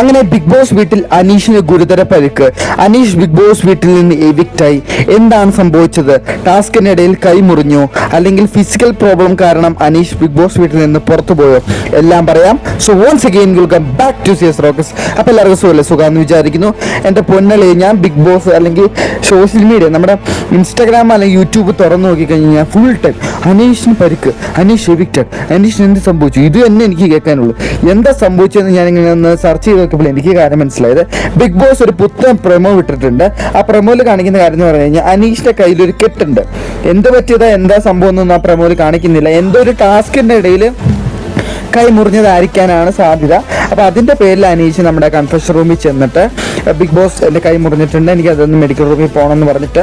അങ്ങനെ big boss വീട്ടിൽ അനീഷിന് ഗുരുതര പരിക്ക്. അനീഷ് ബിഗ് ബോസ് വീട്ടിൽ നിന്ന് എവിക്റ്റായി? എന്താണ് സംഭവിച്ചത്? ടാസ്കിനിടയിൽ കൈമുറിഞ്ഞു അല്ലെങ്കിൽ ഫിസിക്കൽ പ്രോബ്ലം കാരണം അനീഷ് ബിഗ് ബോസ് വീട്ടിൽ നിന്ന് പുറത്തു പോയോ എല്ലാം പറയാം. So once again welcome back to C S rocks അപ്പോൾ എല്ലാവർക്കും സുഖമല്ലേ? സുഖമെന്ന് വിചാരിക്കുന്നു. എന്റെ പൊന്നളി ഞാൻ ബിഗ് ബോസ് അല്ലെങ്കിൽ സോഷ്യൽ മീഡിയ നമ്മുടെ ഇൻസ്റ്റാഗ്രാം അല്ലെങ്കിൽ യൂട്യൂബ് തുറന്നു നോക്കിക്കഴിഞ്ഞാൽ ഫുൾ ടൈം അനീഷിന് പരിക്ക്. അനീഷ് എവിക്റ്റഡ് അനീഷിന് എന്ത് സംഭവിച്ചു? ഇത് തന്നെ എനിക്ക് കേൾക്കാനുള്ളൂ. എന്താ സംഭവിച്ചതെന്ന് ഞാൻ ഇങ്ങനെ ഒന്ന് സെർച്ച് ചെയ്ത് നോക്കിയപ്പോൾ എനിക്ക് കാര്യം മനസ്സിലായത്. ബിഗ് ബോസ് ഒരു പുത്തൻ പ്രൊമോ വിട്ടിട്ടുണ്ട്. ആ പ്രൊമോയിൽ കാണിക്കുന്ന കാര്യം എന്ന് പറഞ്ഞു കഴിഞ്ഞാൽ അനീഷിന്റെ കയ്യിൽ ഒരു കെട്ടുണ്ട് എന്ത് പറ്റിയതാ? എന്താ സംഭവം എന്നൊന്നും ആ പ്രൊമോയിൽ കാണിക്കുന്നില്ല. എന്തോ ഒരു ടാസ്കിന്റെ ഇടയിൽ കൈ മുറിഞ്ഞതായിരിക്കാനാണ് സാധ്യത. അപ്പോൾ അതിന്റെ പേരിൽ അനീഷ് നമ്മുടെ കൺഫഷൻ റൂമിൽ ചെന്നിട്ട് ബിഗ് ബോസ് എന്റെ കൈ മുറിഞ്ഞിട്ടുണ്ട് എനിക്ക് അതൊന്ന് മെഡിക്കൽ റൂമിൽ പോകണം എന്ന് പറഞ്ഞിട്ട്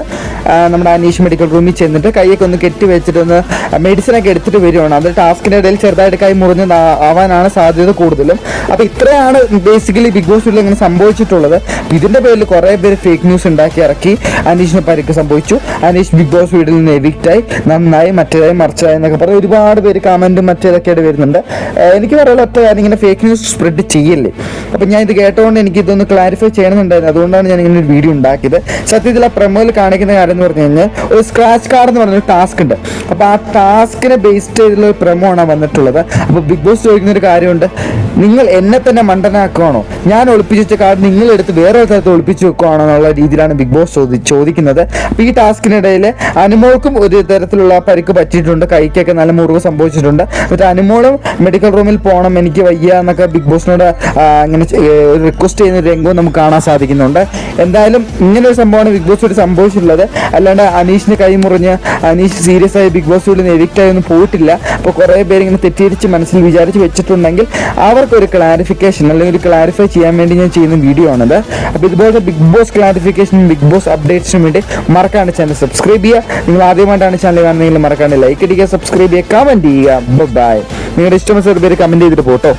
നമ്മുടെ അനീഷ് മെഡിക്കൽ റൂമിൽ ചെന്നിട്ട് കൈയൊക്കെ ഒന്ന് കെട്ടി വെച്ചിട്ട് ഒന്ന് മെഡിസിനൊക്കെ എടുത്തിട്ട് വരുവാണ് അത് ടാസ്കിന്റെ ഇടയിൽ ചെറുതായിട്ട് കൈ മുറിഞ്ഞ് ആവാനാണ് സാധ്യത കൂടുതലും. അപ്പോൾ ഇത്രയാണ് ബേസിക്കലി ബിഗ് ബോസ് ഇങ്ങനെ സംഭവിച്ചിട്ടുള്ളത്. ഇതിന്റെ പേരിൽ കുറേ പേര് ഫേക്ക് ന്യൂസ് ഉണ്ടാക്കി ഇറക്കി അനീഷിന് പരിക്ക് സംഭവിച്ചു. അനീഷ് ബിഗ് ബോസ് വീട്ടിൽ നിന്ന് എവിക്റ്റായി നന്നായി മറ്റേതായി മറിച്ചതായി എന്നൊക്കെ പറഞ്ഞ് ഒരുപാട് പേര് കമന്റും മറ്റേതൊക്കെയായിട്ട് വരുന്നുണ്ട്. എനിക്ക് പറയാനുള്ള ഒറ്റ കാര്യം ഇങ്ങനെ ഫേക്ക് ന്യൂസ് സ്പ്രെഡ് ചെയ്യല്ലേ? അപ്പം ഞാൻ ഇത് കേട്ടതുകൊണ്ട് എനിക്ക് ഇതൊന്ന് ക്ലാരിഫൈ ചെയ്യണമെന്നുണ്ടായിരുന്നു. അതുകൊണ്ടാണ് ഞാൻ ഇങ്ങനെ ഒരു വീഡിയോ ഉണ്ടാക്കിയത്. സത്യത്തിൽ ആ പ്രമോയിൽ കാണിക്കുന്ന കാര്യം എന്ന് പറഞ്ഞു കഴിഞ്ഞാൽ ഒരു സ്ക്രാച്ച് കാർഡ് എന്ന് പറഞ്ഞൊരു ടാസ്ക് ഉണ്ട്. അപ്പോൾ ആ ടാസ്കിനെ ബേസ്ഡ് ചെയ്തുള്ള ഒരു പ്രമോ ആണ് വന്നിട്ടുള്ളത്. അപ്പോൾ ബിഗ് ബോസ് ചോദിക്കുന്ന ഒരു കാര്യമുണ്ട്. നിങ്ങൾ എന്നെ തന്നെ മണ്ടനാക്കുകയാണോ ഞാൻ ഒളിപ്പിച്ച കാർഡ് നിങ്ങൾ എടുത്ത് വേറെ ഒരു സ്ഥലത്ത് ഒളിപ്പിച്ച് വെക്കുകയാണോ എന്നുള്ള രീതിയിലാണ് ബിഗ് ബോസ് ചോദി ചോദിക്കുന്നത്. അപ്പോൾ ഈ ടാസ്കിനിടയിൽ അനുമോൾക്കും ഒരു തരത്തിലുള്ള പരിക്ക് പറ്റിയിട്ടുണ്ട്. കൈക്കൊക്കെ നല്ല മുറിവ് സംഭവിച്ചിട്ടുണ്ട്. എന്നിട്ട് അനുമോളും മെഡിക്കൽ റൂമിൽ പോകണം എനിക്ക് വയ്യ എന്നൊക്കെ ബിഗ് ബോസിനോട് ഇങ്ങനെ റിക്വസ്റ്റ് ചെയ്യുന്ന ഒരു രംഗവും നമുക്ക് കാണാൻ സാധിക്കുന്നുണ്ട്. എന്തായാലും ഇങ്ങനെ ഒരു സംഭവമാണ് ബിഗ് ബോസ് വീട്ടിൽ സംഭവിച്ചിട്ടുള്ളത്. അല്ലാണ്ട് അനീഷിന് കൈ മുറിഞ്ഞ് അനീഷ് സീരിയസ് ആയി ബിഗ് ബോസ് വീട്ടിൽ നിന്ന് എവിക്റ്റ് ആയി ഒന്നും പോയിട്ടില്ല. അപ്പോൾ കുറേ പേര് ഇങ്ങനെ തെറ്റിദ്ധരിച്ച് മനസ്സിൽ വിചാരിച്ച് വെച്ചിട്ടുണ്ടെങ്കിൽ അവർക്കൊരു ക്ലാരിഫിക്കേഷൻ അല്ലെങ്കിൽ ഒരു ക്ലാരിഫൈ ചെയ്യാൻ വേണ്ടി ഞാൻ ചെയ്യുന്ന വീഡിയോ ആണത്. അപ്പോൾ ഇതുപോലത്തെ ബിഗ് ബോസ് ക്ലാരിഫിക്കേഷനും ബിഗ് ബോസ് അപ്ഡേറ്റ്സിനും വേണ്ടി മറക്കാണ്ട് ചാനൽ സബ്സ്ക്രൈബ് ചെയ്യുക. നിങ്ങൾ ആദ്യമായിട്ടാണ് ചാനൽ കാണുന്നതെങ്കിൽ മറക്കാണ്ട് ലൈക്ക് അടിക്കുക സബ്സ്ക്രൈബ് ചെയ്യുക കമന്റ് ചെയ്യുക. ബൈ നിങ്ങളുടെ ഇഷ്ടമുള്ള പേര് കമന്റ് ചെയ്തിട്ട് പോട്ടോ.